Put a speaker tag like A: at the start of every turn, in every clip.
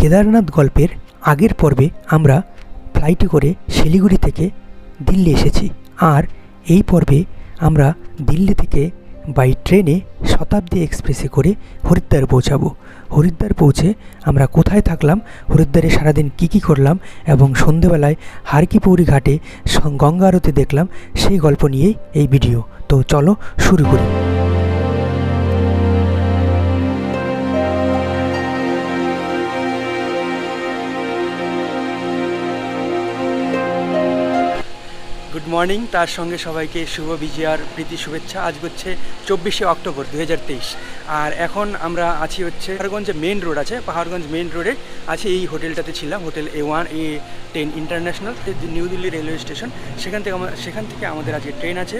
A: কেদারনাথ গল্পের আগের পর্বে আমরা ফ্লাইটে করে শিলিগুড়ি থেকে দিল্লি এসেছি। আর এই পর্বে আমরা দিল্লি থেকে বাই ট্রেনে শতাব্দী এক্সপ্রেসে করে হরিদ্বার পৌঁছাবো। হরিদ্বার পৌঁছে আমরা কোথায় থাকলাম, হরিদ্বারে সারাদিন কী কী করলাম এবং সন্ধেবেলায় হারকিপৌরি ঘাটে গঙ্গা আরতি দেখলাম, সেই গল্প নিয়েই এই ভিডিও তো চলো শুরু করি। মর্নিং, তার সঙ্গে সবাইকে শুভ বিজয়ার প্রীতি শুভেচ্ছা। আজ হচ্ছে চব্বিশে অক্টোবর দুই হাজার তেইশ। আর এখন আমরা আছি হচ্ছে পাহাড়গঞ্জে মেন রোড আছে। পাহাড়গঞ্জ মেন রোডে আছি এই হোটেলটাতে ছিলাম, hotel A one, A ten international New Delhi railway station. সেখান থেকে সেখান থেকে আমাদের আজকে ট্রেন আছে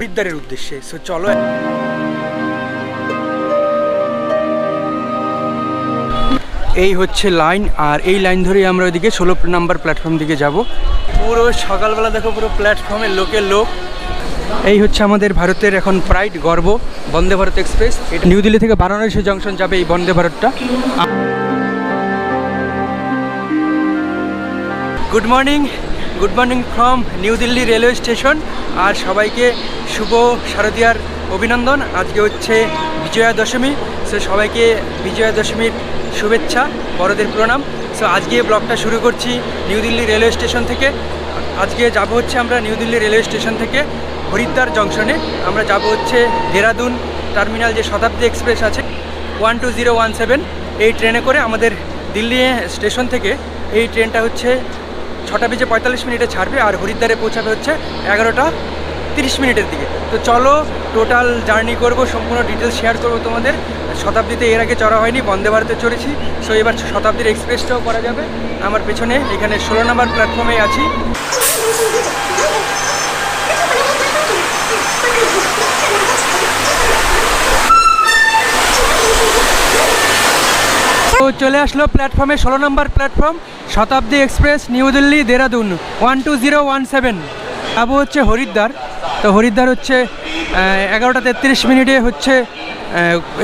A: বিদ্যারের উদ্দেশ্যে। সো চলো এই হচ্ছে লাইন, আর এই লাইন ধরেই আমরা ওইদিকে ষোলো নাম্বার প্ল্যাটফর্ম দিকে যাব। পুরো সকালবেলা দেখো পুরো প্ল্যাটফর্মে লোকের লোক। এই হচ্ছে আমাদের ভারতের এখন প্রাইড গর্ব, বন্দে ভারত এক্সপ্রেস এটা নিউ দিল্লি থেকে বারাণসী জংশন যাবে এই Vande ভারতটা। Good morning good morning from New Delhi railway station আর সবাইকে শুভ শারদীয়ার অভিনন্দন। আজকে হচ্ছে বিজয়া দশমী, সে সবাইকে বিজয়া দশমীর শুভেচ্ছা, বড়দের প্রণাম। সো আজকে ব্লগটা শুরু করছি নিউ দিল্লি রেলওয়ে স্টেশন থেকে। আজকে যাব হচ্ছে আমরা নিউ দিল্লি রেলওয়ে স্টেশন থেকে হরিদ্বার জংশনে আমরা যাব হচ্ছে দেরাদুন টার্মিনাল যে শতাব্দী এক্সপ্রেস আছে one two zero one seven এই ট্রেনে করে আমাদের দিল্লি স্টেশন থেকে এই ট্রেনটা হচ্ছে ছটা বেজে পঁয়তাল্লিশ মিনিটে ছাড়বে আর হরিদ্বারে পৌঁছাবে হচ্ছে এগারোটা তিরিশ মিনিটের দিকে। তো চলো টোটাল জার্নি করব, সম্পূর্ণ ডিটেলস শেয়ার করব তোমাদের। শতাব্দীতে এর আগে চড়া হয়নি, বন্দে ভারতে চড়েছি। সো এবার শতাব্দীর এক্সপ্রেসটাও করা যাবে। আমার পেছনে এখানে ষোলো নম্বর প্ল্যাটফর্মে আছি। তো চলে আসলো প্ল্যাটফর্মে ষোলো নম্বর platform Shatabdi express New Delhi, Dehradun one two zero one seven Abu হচ্ছে হরিদ্বার। তো হরিদ্বার হচ্ছে এগারোটা তেত্রিশ মিনিটে হচ্ছে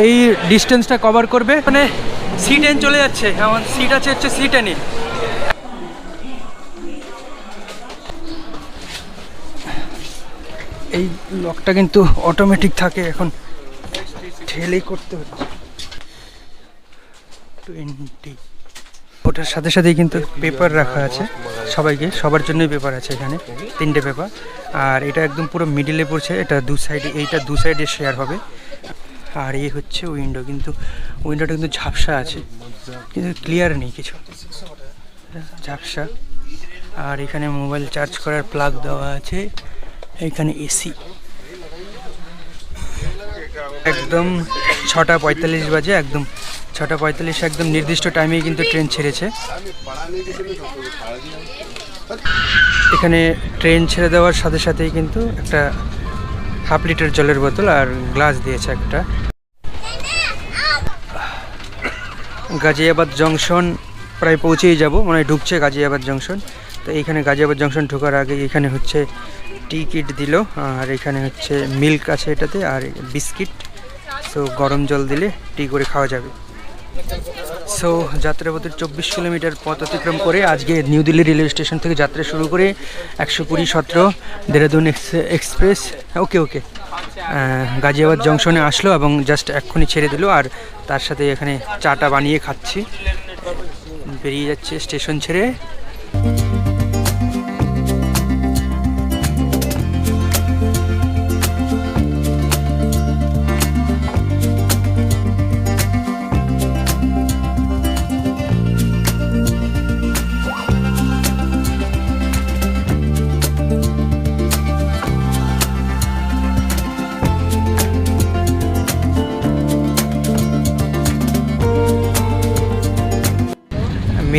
A: এই ডিস্টেন্সটা কভার করবে। মানে সি টেন চলে যাচ্ছে। আমার সিট আছে হচ্ছে সি টেনে এই লকটা কিন্তু অটোমেটিক থাকে এখন। ঠেলেই করতে হচ্ছে। টোয়েন্টি ওটার সাথে সাথেই কিন্তু পেপার রাখা আছে। সবাইকে, সবার জন্যই পেপার আছে এখানে, তিনটে পেপার আর এটা একদম পুরো মিডিলে পড়ছে, এটা দু সাইডে এইটা দু সাইডে শেয়ার হবে। আর এই হচ্ছে উইন্ডো কিন্তু উইন্ডোটা কিন্তু ঝাপসা আছে, কিন্তু ক্লিয়ার নেই কিছু। ঝাপসা। আর এখানে মোবাইল চার্জ করার প্লাগ দেওয়া আছে, এখানে এসি একদম ছটা পঁয়তাল্লিশ বাজে, একদম ছটা পঁয়তাল্লিশ, একদম নির্দিষ্ট টাইমেই কিন্তু ট্রেন ছেড়েছে। এখানে ট্রেন ছেড়ে দেওয়ার সাথে সাথেই কিন্তু একটা হাফ লিটার জলের বোতল আর গ্লাস দিয়েছে একটা। গাজিয়াবাদ জংশন প্রায় পৌঁছেই যাব মানে ঢুকছে গাজিয়াবাদ জংশন তো এইখানে গাজিয়াবাদ জংশন ঢোকার আগে এখানে হচ্ছে টিকিট দিল, আর এখানে হচ্ছে মিল্ক আছে এটাতে, আর বিস্কিট সো গরম জল দিলে টি করে খাওয়া যাবে। সো যাত্রাপথের চব্বিশ কিলোমিটার পথ অতিক্রম করে আজকে নিউ দিল্লি রেলওয়ে স্টেশন থেকে যাত্রা শুরু করে একশো কুড়ি সতেরো Dehradun ex- express okay okay Ghaziabad জংশনে আসলো এবং জাস্ট এক্ষুনি ছেড়ে দিল, আর তার সাথে এখানে চাটা বানিয়ে খাচ্ছি। বেরিয়ে যাচ্ছে স্টেশন ছেড়ে।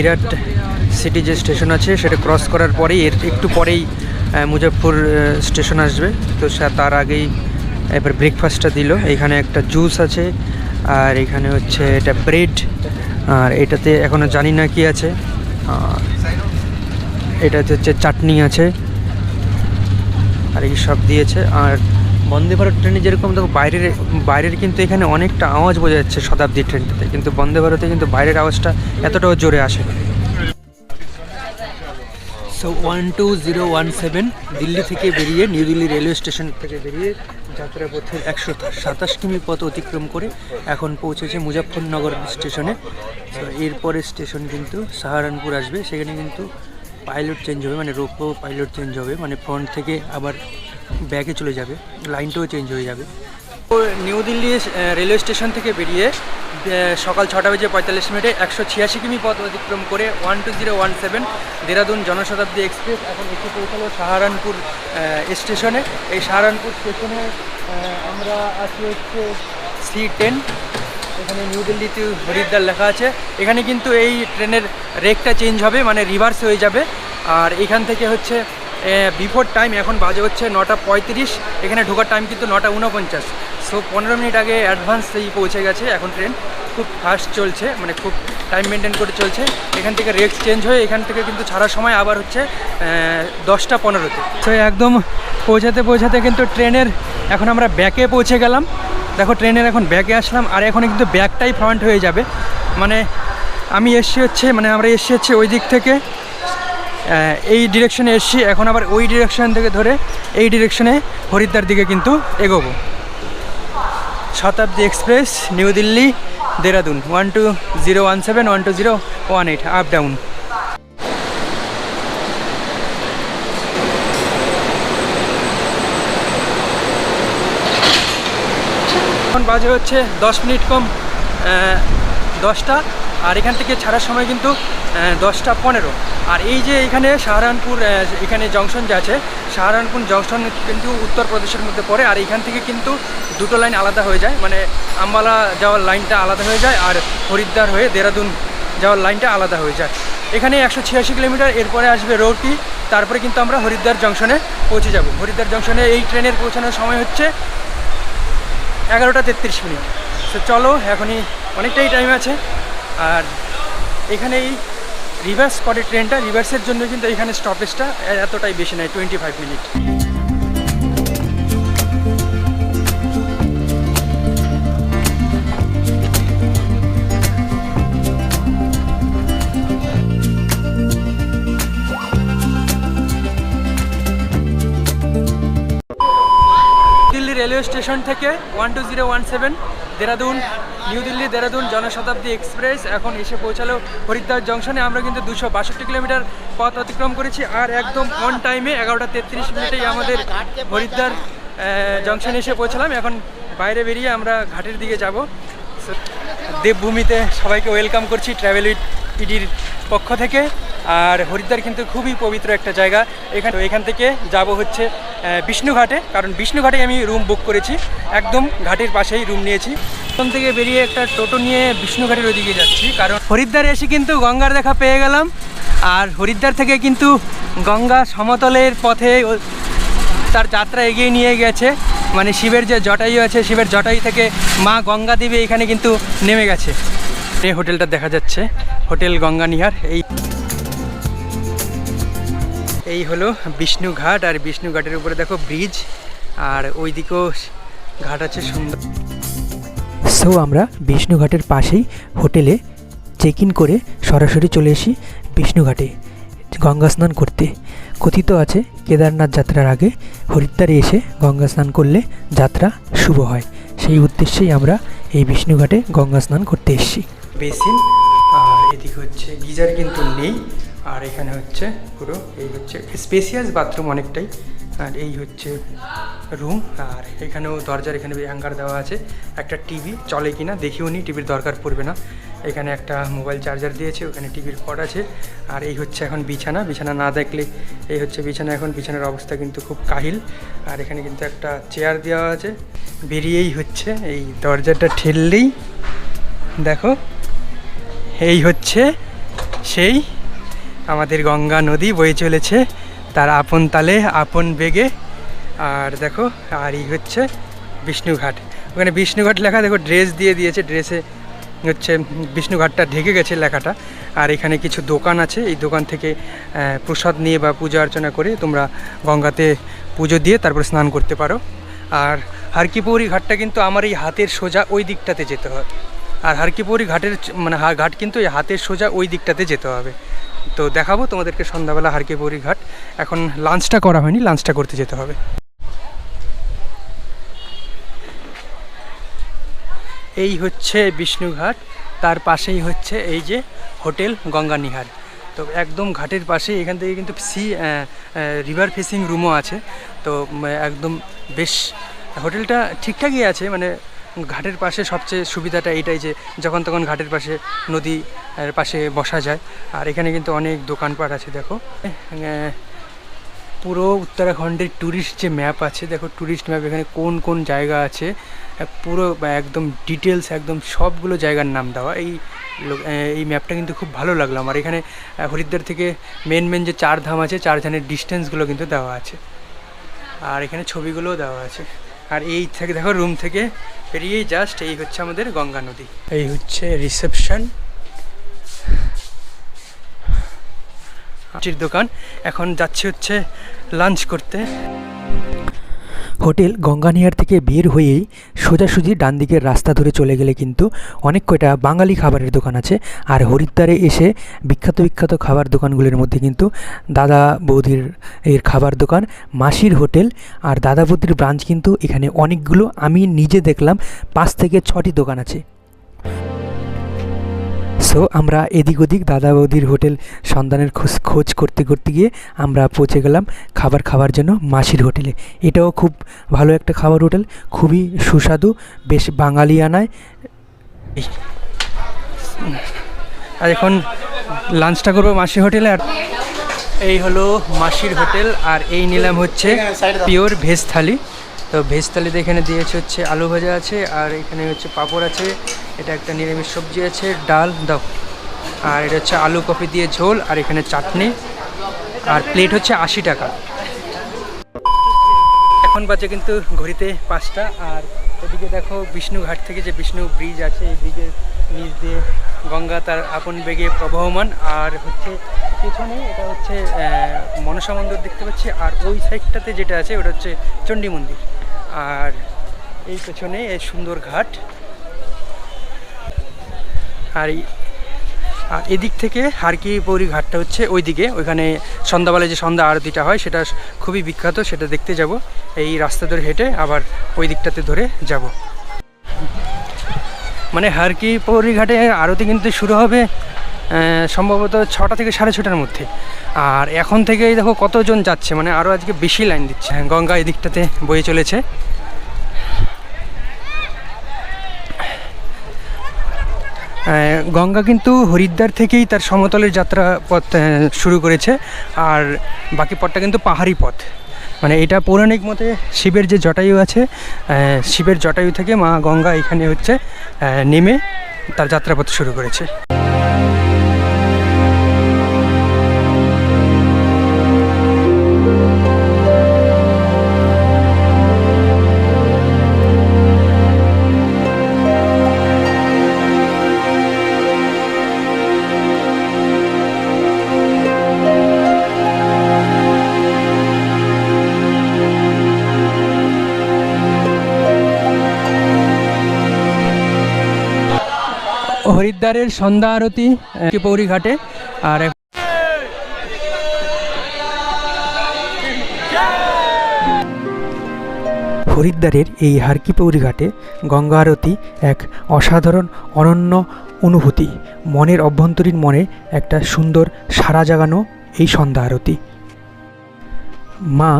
A: মিরাট সিটি যে স্টেশন আছে সেটা ক্রস করার পরেই এর একটু পরেই আহ, স্টেশন আসবে। তো তার আগেই এবার ব্রেকফাস্টটা দিল। এখানে একটা জুস আছে আর এখানে হচ্ছে এটা ব্রেড আর এটাতে এখনও জানি না কি আছে। এটাতে হচ্ছে চাটনি আছে আর এই সব দিয়েছে। আর বন্দে ভারত ট্রেনে যেরকম দেখো বাইরের বাইরের কিন্তু এখানে অনেকটা আওয়াজ বোঝা যাচ্ছে শতাব্দী ট্রেনটাতে। কিন্তু বন্দে ভারতে কিন্তু বাইরের আওয়াজটা এতটাও জোরে আসে না। So one two zero one seven Delhi থেকে বেরিয়ে নিউ দিল্লি রেলওয়ে স্টেশন থেকে বেরিয়ে যাত্রা যাত্রাপথের একশো সাতাশ কিমি পথ অতিক্রম করে এখন পৌঁছেছে মুজাফরনগর স্টেশনে। তো এরপরে স্টেশন কিন্তু সাহারানপুর আসবে। সেখানে কিন্তু পাইলট চেঞ্জ হবে মানে রোপো পাইলট চেঞ্জ হবে মানে ফ্রন্ট থেকে আবার ব্যাকে চলে যাবে, লাইনটাও চেঞ্জ হয়ে যাবে। তো নিউ দিল্লি রেলওয়ে স্টেশন থেকে বেরিয়ে সকাল ছটা বেজে পঁয়তাল্লিশ মিনিটে একশো ছিয়াশি কিমি পথ অতিক্রম করে one two zero one seven Dehradun Janshatabdi express এখন এসে পৌঁছালো সাহারানপুর স্টেশনে। এই সাহারানপুর স্টেশনে আমরা আছি হচ্ছে সি টেন এখানে নিউ দিল্লিতে হরিদ্বার লেখা আছে। এখানে কিন্তু এই ট্রেনের রেকটা চেঞ্জ হবে মানে রিভার্স হয়ে যাবে। আর এখান থেকে হচ্ছে বিফোর টাইম এখন বাজে হচ্ছে নটা পঁয়ত্রিশ, এখানে ঢোকার টাইম কিন্তু নটা উনপঞ্চাশ সো পনেরো মিনিট আগে অ্যাডভান্স এই পৌঁছে গেছে, এখন ট্রেন খুব ফাস্ট চলছে মানে খুব টাইম মেনটেন করে চলছে। এখান থেকে রেক চেঞ্জ হয়ে এখান থেকে কিন্তু ছাড়ার সময় আবার হচ্ছে দশটা পনেরোতে। তো একদম পৌঁছাতে পৌঁছাতে কিন্তু ট্রেনের এখন আমরা ব্যাকে পৌঁছে গেলাম। দেখো ট্রেনের এখন ব্যাকে আসলাম, আর এখন কিন্তু ব্যাকটাই ফ্রন্ট হয়ে যাবে। মানে আমি এসছি হচ্ছে মানে আমরা এসছি হচ্ছে ওই দিক থেকে এই ডিরেকশনে এসছি। এখন আবার ওই ডিরেকশন থেকে ধরে এই ডিরেকশনে হরিদ্বার দিকে কিন্তু এগোবো। Shatabdi express, New Delhi, Dehradun. One two zero one seven one two zero one eight up down এখন বাজে হচ্ছে দশ মিনিট কম দশটা। আর এখান থেকে ছাড়ার সময় কিন্তু দশটা পনেরো। আর এই যে এখানে সাহারানপুর এখানে জংশন যে আছে, সাহারানপুর জংশন কিন্তু উত্তরপ্রদেশের মধ্যে পড়ে, আর এখান থেকে কিন্তু দুটো লাইন আলাদা হয়ে যায়। মানে আম্বালা যাওয়ার লাইনটা আলাদা হয়ে যায়, আর হরিদ্বার হয়ে দেরাদুন যাওয়ার লাইনটা আলাদা হয়ে যায়। এখানে একশো ছিয়াশি কিলোমিটার, এরপরে আসবে রোডটি তারপরে কিন্তু আমরা হরিদ্বার জংশনে পৌঁছে যাব। হরিদ্বার জংশনে এই ট্রেনের পৌঁছানোর সময় হচ্ছে এগারোটা তেত্রিশ মিনিট। তো চলো, এখনই অনেকটাই টাইম আছে। আর এখানে এই রিভার্স করে ট্রেনটা রিভার্সের জন্য কিন্তু এখানে স্টপেজটা এতটাই বেশি নেয় twenty five minute railway station থেকে one two zero one seven Dehradun, New Delhi Dehradun Janshatabdi express এখন এসে পৌঁছালো হরিদ্বার জংশনে। আমরা কিন্তু দুশো বাষট্টি কিলোমিটার পথ অতিক্রম করেছি আর একদম অন টাইমে এগারোটা তেত্রিশ মিনিটেই আমাদের হরিদ্বার জংশনে এসে পৌঁছালাম। এখন বাইরে বেরিয়ে আমরা ঘাটের দিকে যাব। দেবভূমিতে সবাইকে ওয়েলকাম করছি। ট্রাভেল ইডির পক্ষ থেকে। আর হরিদ্বার কিন্তু খুবই পবিত্র একটা জায়গা। এখানে এখান থেকে যাব হচ্ছে বিষ্ণুঘাটে। কারণ বিষ্ণুঘাটে আমি রুম বুক করেছি। একদম ঘাটের পাশেই রুম নিয়েছি। ওখান থেকে বেরিয়ে একটা টোটো নিয়ে বিষ্ণুঘাটের ওইদিকে যাচ্ছি। কারণ হরিদ্বার এসে কিন্তু গঙ্গার দেখা পেয়ে গেলাম। আর হরিদ্বার থেকে কিন্তু গঙ্গা সমতলের পথে তার যাত্রা এগিয়ে নিয়ে গেছে। মানে শিবের যে জটায়ু আছে, শিবের জটায়ু থেকে মা গঙ্গা দেবী এখানে কিন্তু নেমে গেছে। এই হোটেলটা দেখা যাচ্ছে, হোটেল গঙ্গা নিহার এই এই হলো বিষ্ণু ঘাট, আর বিষ্ণু ঘাটের উপরে দেখো ব্রিজ, আর ওই দিকেও ঘাট আছে সুন্দর। সো আমরা বিষ্ণুঘাটের পাশেই হোটেলে চেক ইন করে সরাসরি চলে এসি বিষ্ণুঘাটে গঙ্গা স্নান করতে। কথিত আছে, কেদারনাথ যাত্রার আগে হরিদ্বারে এসে গঙ্গা স্নান করলে যাত্রা শুভ হয়। সেই উদ্দেশ্যেই আমরা এই বিষ্ণুঘাটে গঙ্গা স্নান করতে এসেছি। বেসিন, আর এদিকে হচ্ছে গিজার কিন্তু নেই, আর এখানে হচ্ছে পুরো এই হচ্ছে স্পেসিয়াস বাথরুম অনেকটাই, আর এই হচ্ছে রুম, আর এখানেও দরজার এখানে হ্যাঙ্গার দেওয়া আছে, একটা টিভি চলে কি না দেখিও নি, টিভির দরকার পড়বে না, এখানে একটা মোবাইল চার্জার দিয়েছে, ওখানে টিভির পট আছে, আর এই হচ্ছে এখন বিছানা বিছানা না দেখলে এই হচ্ছে বিছানা, এখন বিছানার অবস্থা কিন্তু খুব কাহিল, আর এখানে কিন্তু একটা চেয়ার দেওয়া আছে, বেরিয়েই হচ্ছে এই দরজাটা ঠেললেই দেখো, এই হচ্ছে সেই আমাদের গঙ্গা নদী বয়ে চলেছে, তার আপন তালে, আপন বেগে। আর দেখো, আর এই হচ্ছে বিষ্ণুঘাট। ওখানে বিষ্ণুঘাট লেখা, দেখো, ড্রেস দিয়ে দিয়েছে, ড্রেসে হচ্ছে বিষ্ণুঘাটটা ঢেকে গেছে লেখাটা। আর এখানে কিছু দোকান আছে, এই দোকান থেকে প্রসাদ নিয়ে বা পূজা অর্চনা করে তোমরা গঙ্গাতে পুজো দিয়ে তারপর স্নান করতে পারো। আর হারকিপৌরি ঘাটটা কিন্তু আমার এই হাতের সোজা ওই দিকটাতে যেতে হয়। আর হারকিপৌরি ঘাটের মানে ঘাট কিন্তু এই হাতের সোজা ওই দিকটাতে যেতে হবে। তো দেখাবো তোমাদেরকে সন্ধ্যাবেলা হারকিপৌরি ঘাট। এখন লাঞ্চটা করা হয়নি, লাঞ্চটা করতে যেতে হবে। এই হচ্ছে বিষ্ণুঘাট তার পাশেই হচ্ছে এই যে হোটেল গঙ্গানিহার তো একদম ঘাটের পাশেই, এখান থেকে কিন্তু সি রিভার ফেসিং রুমও আছে। তো একদম বেশ, হোটেলটা ঠিকঠাকই আছে মানে ঘাটের পাশে সবচেয়ে সুবিধাটা এটাই যে যখন তখন ঘাটের পাশে নদী পাশে বসা যায়। আর এখানে কিন্তু অনেক দোকানপাট আছে, দেখো। পুরো উত্তরাখণ্ডের ট্যুরিস্ট যে ম্যাপ আছে, দেখো ট্যুরিস্ট ম্যাপ এখানে কোন কোন জায়গা আছে। পুরো একদম ডিটেলস একদম সবগুলো জায়গার নাম দেওয়া। এই এই ম্যাপটা কিন্তু খুব ভালো লাগল আমার। এখানে হরিদ্বার থেকে মেন মেন যে চার ধাম আছে, চার ধামের ডিস্টেন্সগুলো কিন্তু দেওয়া আছে। আর এখানে ছবিগুলোও দেওয়া আছে। আর এই থেকে দেখো রুম থেকে পেরিয়ে জাস্ট এই হচ্ছে আমাদের গঙ্গা নদী। এই হচ্ছে রিসেপশন দোকান। এখন যাচ্ছে হচ্ছে লাঞ্চ করতে।
B: হোটেল গঙ্গানিয়ার থেকে বের হয়েই সোজাসুজি ডান দিকের রাস্তা ধরে চলে গেলে কিন্তু অনেক কয়টা বাঙালি খাবারের দোকান আছে। আর হরিদ্বারে এসে বিখ্যাত বিখ্যাত খাবার দোকানগুলির মধ্যে কিন্তু দাদা বৌদির এর খাবার দোকান, মাসির হোটেল আর দাদা বৌদির ব্রাঞ্চ কিন্তু এখানে অনেকগুলো। আমি নিজে দেখলাম পাঁচ থেকে ছটি দোকান আছে। সো আমরা এদিক ওদিক দাদা বৌদির হোটেল সন্ধানের খোঁজ খোঁজ করতে করতে গিয়ে আমরা পৌঁছে গেলাম খাবার খাওয়ার জন্য মাসির হোটেলে। এটাও খুব ভালো একটা খাবার হোটেল খুবই সুস্বাদু বেশ বাঙালিয়ানায়
A: আর এখন লাঞ্চটা করব মাসি হোটেলে আর এই হলো মাসির হোটেল আর এই নিলাম হচ্ছে পিওর ভেজ থালি। তো ভেজ থালিতে এখানে দিয়েছে হচ্ছে আলু ভাজা আছে, আর এখানে হচ্ছে পাঁপড় আছে, এটা একটা নিরামিষ সবজি আছে, ডাল, দাও। আর এটা হচ্ছে আলু কফি দিয়ে ঝোল, আর এখানে চাটনি, আর প্লেট হচ্ছে আশি টাকা। এখন বাজে কিন্তু ঘড়িতে পাঁচটা, আর এদিকে দেখো বিষ্ণুঘাট থেকে যে বিষ্ণু ব্রিজ আছে, এই ব্রিজের নিচ দিয়ে গঙ্গা তার আপন বেগে প্রবাহমান, আর হচ্ছে পিছনে এটা হচ্ছে মনসা মন্দির দেখতে পাচ্ছি, আর ওই সাইডটাতে যেটা আছে, ওটা হচ্ছে চণ্ডী মন্দির। আর এই পেছনে এই সুন্দর ঘাট। আর আর এদিক থেকে হারকি পৌরি ঘাটটা হচ্ছে ওইদিকে। ওইখানে সন্ধ্যাবেলায় যে সন্ধ্যা আরতিটা হয়, সেটা খুবই বিখ্যাত, সেটা দেখতে যাব। এই রাস্তা ধরে হেঁটে আবার ওই দিকটাতে ধরে যাব। মানে হারকি পৌরি ঘাটে আরতি কিন্তু শুরু হবে সম্ভবত ছটা থেকে সাড়ে ছটার মধ্যে। আর এখন থেকেই দেখো কতজন যাচ্ছে মানে আরও আজকে বেশি লাইন দিচ্ছে। হ্যাঁ, গঙ্গা এই দিকটাতে বয়ে চলেছে। গঙ্গা কিন্তু হরিদ্বার থেকেই তার সমতলের যাত্রা পথ শুরু করেছে। আর বাকি পথটা কিন্তু পাহাড়ি পথ। মানে এটা পৌরাণিক মতে শিবের যে জটায়ু আছে শিবের জটায়ু থেকে মা গঙ্গা এখানে হচ্ছে নেমে তার যাত্রাপথ শুরু করেছে। হরিদ্বারের সন্ধ্যা আরতি পৌরি ঘাটে। আর
B: হরিদ্বারের এই হারকিপৌরি ঘাটে গঙ্গা আরতি এক অসাধারণ অনন্য অনুভূতি। মনের অভ্যন্তরীণ মনে একটা সুন্দর সারা জাগানো এই সন্ধ্যা আরতি। মা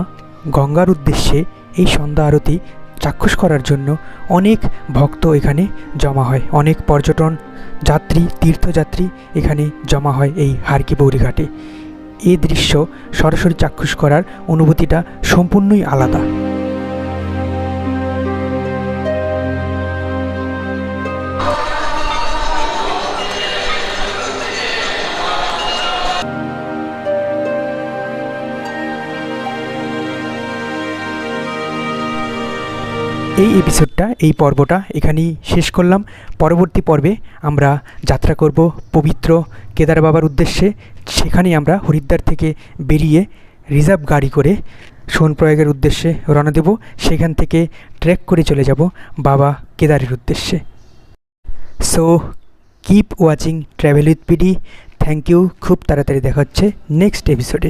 B: গঙ্গার উদ্দেশ্যে এই সন্ধ্যা আরতি চাক্ষুষ করার জন্য অনেক ভক্ত এখানে জমা হয়। অনেক পর্যটন যাত্রী, তীর্থযাত্রী এখানে জমা হয় এই হারকি বৌরিঘাটে। এই দৃশ্য সরাসরি চাক্ষুষ করার অনুভূতিটা সম্পূর্ণই আলাদা। এই এপিসোডটা এই পর্বটা এখানেই শেষ করলাম। পরবর্তী পর্বে আমরা যাত্রা করব পবিত্র কেদার বাবার উদ্দেশ্যে। সেখানেই আমরা হরিদ্বার থেকে বেরিয়ে রিজার্ভ গাড়ি করে সোনপ্রয়াগের উদ্দেশ্যে রওনা দেব। সেখান থেকে ট্রেক করে চলে যাব বাবা কেদারের উদ্দেশ্যে। So keep watching travel with PD thank you খুব তাড়াতাড়ি দেখা হচ্ছে নেক্সট এপিসোডে